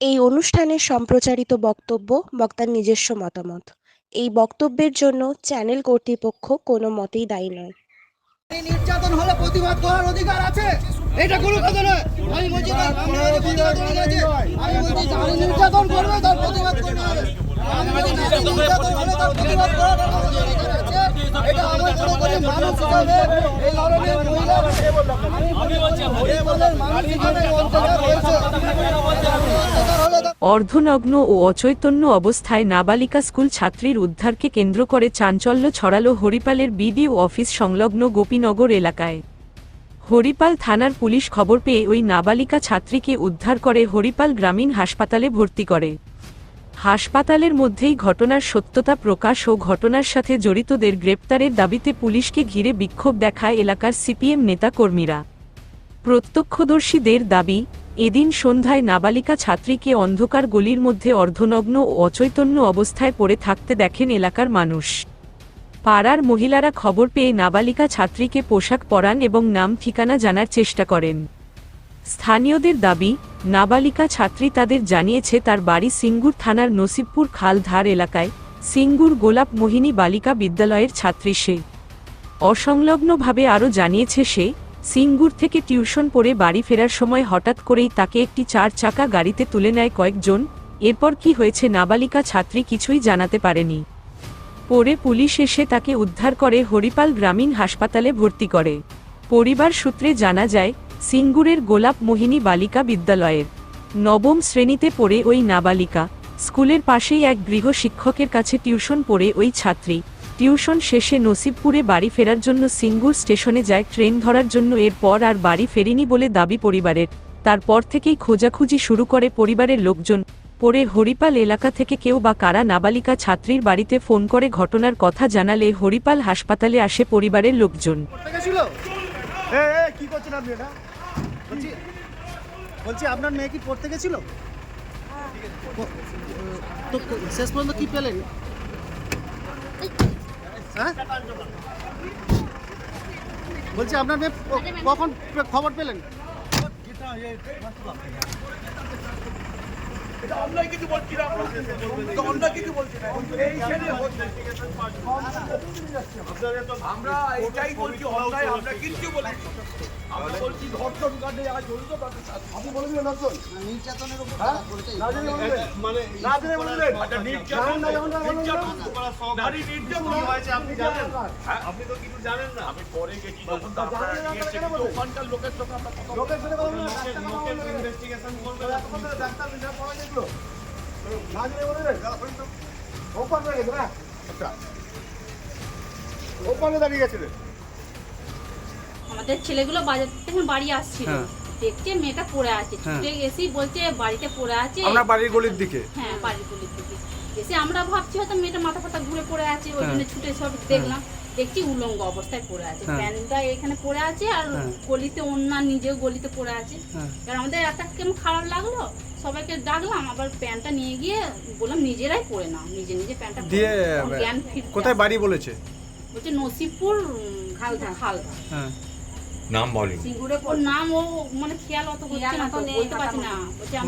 এই অনুষ্ঠানে সম্প্রচারিত বক্তব্য বক্তার নিজস্ব মতামত এই বক্তব্যের জন্য চ্যানেল কর্তৃপক্ষ কোনো মতেই দায়ী নয় নির্যাতন হলে প্রতিবাদ করার অধিকার আছে এটা কোনো নয় আমি বলছি। আমি বলছি যারা নির্যাতন করবে তার প্রতিবাদ করতে হবে আমি বলছি নির্যাতন তার প্রতিবাদ করার অধিকার আছে। এটা আমার করি মানুষ হিসাবে এই ধরনের মহিলা আমি বলছি এই বললেন মানুষ হিসাবে এই অত্যাচার হয়েছে অত্যাচার হলে তার অর্ধনগ্ন ও অচৈতন্য অবস্থায় নাবালিকা স্কুল ছাত্রীর উদ্ধারকে কেন্দ্র করে চাঞ্চল্য ছড়ালো হরিপালের বিডিও অফিস সংলগ্ন গোপীনগর এলাকায়। হরিপাল থানার পুলিশ খবর পেয়ে ওই নাবালিকা ছাত্রীকে উদ্ধার করে হরিপাল গ্রামীণ হাসপাতালে ভর্তি করে। হাসপাতালের মধ্যেই ঘটনার সত্যতা প্রকাশ ও ঘটনার সাথে জড়িতদের গ্রেপ্তারের দাবিতে পুলিশকে ঘিরে বিক্ষোভ দেখায় এলাকার সিপিএম নেতাকর্মীরা। প্রত্যক্ষদর্শীদের দাবি এদিন সন্ধ্যায় নাবালিকা ছাত্রীকে অন্ধকার গলির মধ্যে অর্ধনগ্ন ও অচৈতন্য অবস্থায় পড়ে থাকতে দেখেন এলাকার মানুষ। পাড়ার মহিলারা খবর পেয়ে নাবালিকা ছাত্রীকে পোশাক পরান এবং নাম ঠিকানা জানার চেষ্টা করেন। স্থানীয়দের দাবি, নাবালিকা ছাত্রী তাদের জানিয়েছে তার বাড়ি সিঙ্গুর থানার নসিবপুর খালধার এলাকায় সিঙ্গুর গোলাপ মোহিনী বালিকা বিদ্যালয়ের ছাত্রী সে। অসংলগ্নভাবে আরও জানিয়েছে সে সিঙ্গুর থেকে টিউশন পড়ে বাড়ি ফেরার সময় হঠাৎ করেই তাকে একটি চার চাকা গাড়িতে তুলে নেয় কয়েকজন। এরপর কি হয়েছে নাবালিকা ছাত্রী কিছুই জানাতে পারেনি। পরে পুলিশ এসে তাকে উদ্ধার করে হরিপাল গ্রামীণ হাসপাতালে ভর্তি করে। পরিবার সূত্রে জানা যায়, সিঙ্গুরের গোলাপ মোহিনী বালিকা বিদ্যালয়ের নবম শ্রেণীতে পড়ে ওই নাবালিকা। স্কুলের পাশেই এক গৃহ শিক্ষকের কাছে টিউশন পড়ে ওই ছাত্রী। টিউশন শেষে নসিবপুরে বাড়ি ফেরার জন্য সিঙ্গুর স্টেশনে যায় ট্রেন ধরার জন্য এরপর আর বাড়ি ফেরেনি বলে দাবি পরিবারের। তারপর থেকেই খোঁজাখুঁজি শুরু করে পরিবারের লোকজন। পরে হরিপাল এলাকা থেকে কেউ বা কারা নাবালিকা ছাত্রীর বাড়িতে ফোন করে ঘটনার কথা জানালে হরিপাল হাসপাতালে আসে পরিবারের লোকজন। পড়তে গেছিল? এ এ কি করছেন আপনি এটা? বলছি বলছি আপনার মেয়ে কি পড়তে গেছিল? তো শেষ পর্যন্ত কি পেলেন? হ্যাঁ? বলছি আপনার মেয়ে কখন খবর পেলেন? আমরা। এটাই বলছি অন্যায় আমরা কিচ্ছু বলি আমরা বলছি ধর্ষণ কাণ্ডে যারা জড়িত আপনি বলে দিলেন ধর্ষণ? নির্যাতনের উপর? না জেনে বললেন? না জেনে বললেন? নির্যাতন নির্যাতন সরকারি নির্যাতন আপনি জানেন আপনি তো কিছু জানেন না? আমি পরে গেছি যখন তো আপনারা গিয়েছে, কিন্তু ওখানকার লোকের সঙ্গে আমরা কথা লোকের সাথে কথা ইনভেস্টিগেশন করবে। ডাক্তার নিজেরা পড়া ওপার হয়ে গেছে আচ্ছা। দাঁড়িয়ে আমাদের ছেলেগুলো বাজার থেকে বাড়ি আসছিল। দেখছে মেয়েটা পড়ে আছে ছুটে এসেই বলছে বাড়িতে পড়ে আছে। আমরা বাড়ির গলির দিকে। হ্যাঁ বাড়ির গলির দিকে। এসে আমরা ভাবছি হয়তো মেয়েটা মাথা ফাতা ঘুরে পড়ে আছে ওই জন্য ছুটে সব দেখলাম। দেখছি উলঙ্গ অবস্থায় পড়ে আছে। প্যান্টটা এখানে পড়ে আছে আর গলিতে অন্য নিজেও গলিতে পড়ে আছে। এবার আমাদের একটা কেমন খারাপ লাগল? সবাইকে ডাকলাম আবার প্যান্টটা নিয়ে গিয়ে বললাম নিজেরাই পড়ে নাও নিজে নিজে প্যান্টটা দিয়ে জ্ঞান কোথায় বাড়ি বলেছে? বলছে নসিবপুর খালদা। খালদা। হ্যাঁ। নাম বলেন। ওর নাম ও মানে খেয়াল অত হচ্ছে না তো বলতে পারছি না।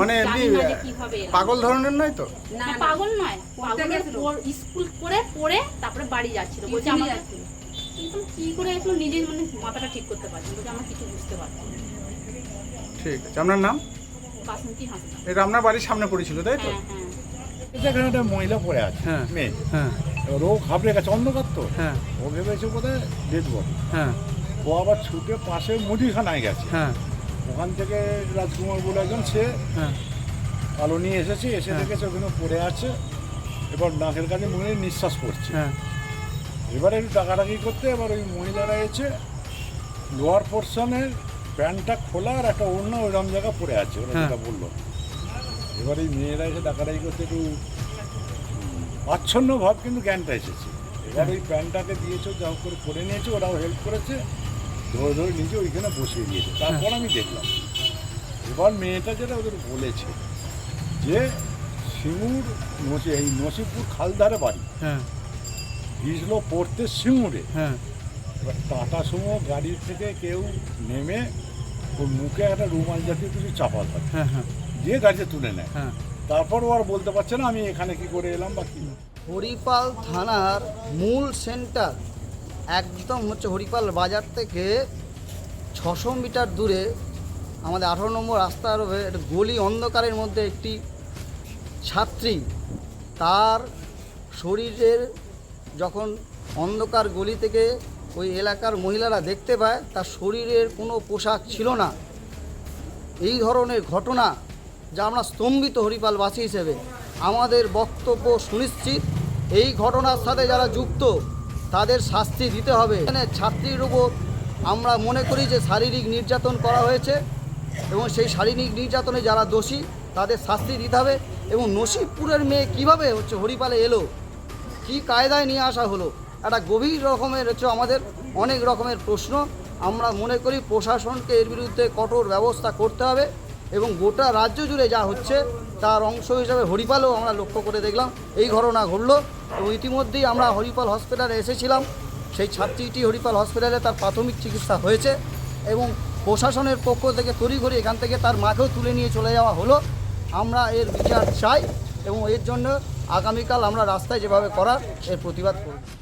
মানে কীভাবে পাগল ধরনের নয় তো? না, পাগল নয়। পর স্কুল করে পড়ে তারপরে বাড়ি যাচ্ছিল। বলছে আমাকে কিন্তু কি করে আসলো নিজের মানে মাথাটা ঠিক করতে পারছি বলছে আমার কিছু বুঝতে পারছি না। ঠিক আছে আপনার নাম? বাসন্তী হাসপাতাল এটা আপনার বাড়ির সামনে পড়েছিল তাই তো? হ্যাঁ হ্যাঁ। একটা মহিলা পড়ে আছে হ্যাঁ মেয়ে। হ্যাঁ। এবার ও ঘাবড়ে গেছে অন্ধকার তো। হ্যাঁ। ও ভেবেছে বোধহয় ডেড বডি হ্যাঁ। ও আবার ছুটে পাশে মুদিখানায় গেছে। হ্যাঁ। ওখান থেকে রাজকুমার বলে একজন সে হ্যাঁ। আলো নিয়ে এসেছে এসে হ্যাঁ। দেখেছে ওখানে পড়ে আছে এবার নাকের কাছে মনে নিঃশ্বাস পড়ছে। হ্যাঁ। এবার একটু ডাকাডাকি করতে এবার ওই মহিলারা এসে লোয়ার পোর্শনের প্যান্টটা খোলা আর একটা অন্য ওইরকম জায়গা পড়ে আছে ওরা হ্যাঁ। যেটা বলল। এবার এই মেয়েরা এসে ডাকাডাকি করতে একটু আচ্ছন্ন ভাব কিন্তু জ্ঞানটা এসেছে। এবার ওই প্যান্টটাকে দিয়েছে যা করে করে নিয়েছে ওরাও হেল্প করেছে ধরে ধরে নিজে ওইখানে বসিয়ে দিয়েছে। তারপর আমি দেখলাম এবার মেয়েটা যেটা ওদের বলেছে যে সিঙ্গুর নসি এই নসিবপুর খালধারে বাড়ি হ্যাঁ। ভিজলো পড়তে সিঙ্গুরে। হ্যাঁ। এবার টাটা সুমো গাড়ির থেকে কেউ নেমে ওর মুখে একটা রুমাল জাতীয় কিছু চাপা থাকে। হ্যাঁ হ্যাঁ। দিয়ে গাড়িতে তুলে নেয়। হ্যাঁ। তারপর ও আর বলতে পারছে না আমি এখানে কি করে এলাম বা কি হরিপাল থানার মূল সেন্টার একদম হচ্ছে হরিপাল বাজার থেকে ছশো মিটার দূরে আমাদের আঠারো নম্বর রাস্তার একটা গলি অন্ধকারের মধ্যে একটি ছাত্রী তার শরীরের যখন অন্ধকার গলি থেকে ওই এলাকার মহিলারা দেখতে পায়, তার শরীরের কোনো পোশাক ছিল না। এই ধরনের ঘটনা যা আমরা স্তম্ভিত হরিপালবাসী হিসেবে আমাদের বক্তব্য সুনিশ্চিত এই ঘটনার সাথে যারা যুক্ত, তাদের শাস্তি দিতে হবে। এখানে ছাত্রীর উপর আমরা মনে করি যে শারীরিক নির্যাতন করা হয়েছে এবং সেই শারীরিক নির্যাতনে যারা দোষী, তাদের শাস্তি দিতে হবে। এবং নসিবপুরের মেয়ে কীভাবে হচ্ছে হরিপালে এলো? কি কায়দায় নিয়ে আসা হলো? একটা গভীর রকমের হচ্ছে আমাদের অনেক রকমের প্রশ্ন। আমরা মনে করি প্রশাসনকে এর বিরুদ্ধে কঠোর ব্যবস্থা করতে হবে এবং গোটা রাজ্য জুড়ে যা হচ্ছে তার অংশ হিসাবে হরিপালও আমরা লক্ষ্য করে দেখলাম। এই ঘটনা ঘটলো এবং ইতিমধ্যেই আমরা হরিপাল হসপিটালে এসেছিলাম। সেই ছাত্রীটি হরিপাল হসপিটালে তার প্রাথমিক চিকিৎসা হয়েছে এবং প্রশাসনের পক্ষ থেকে তড়িঘড়ি এখান থেকে তার মাকেও তুলে নিয়ে চলে যাওয়া হলো। আমরা এর বিচার চাই এবং এর জন্য আগামীকাল আমরা রাস্তায় যেভাবে করার এর প্রতিবাদ করব।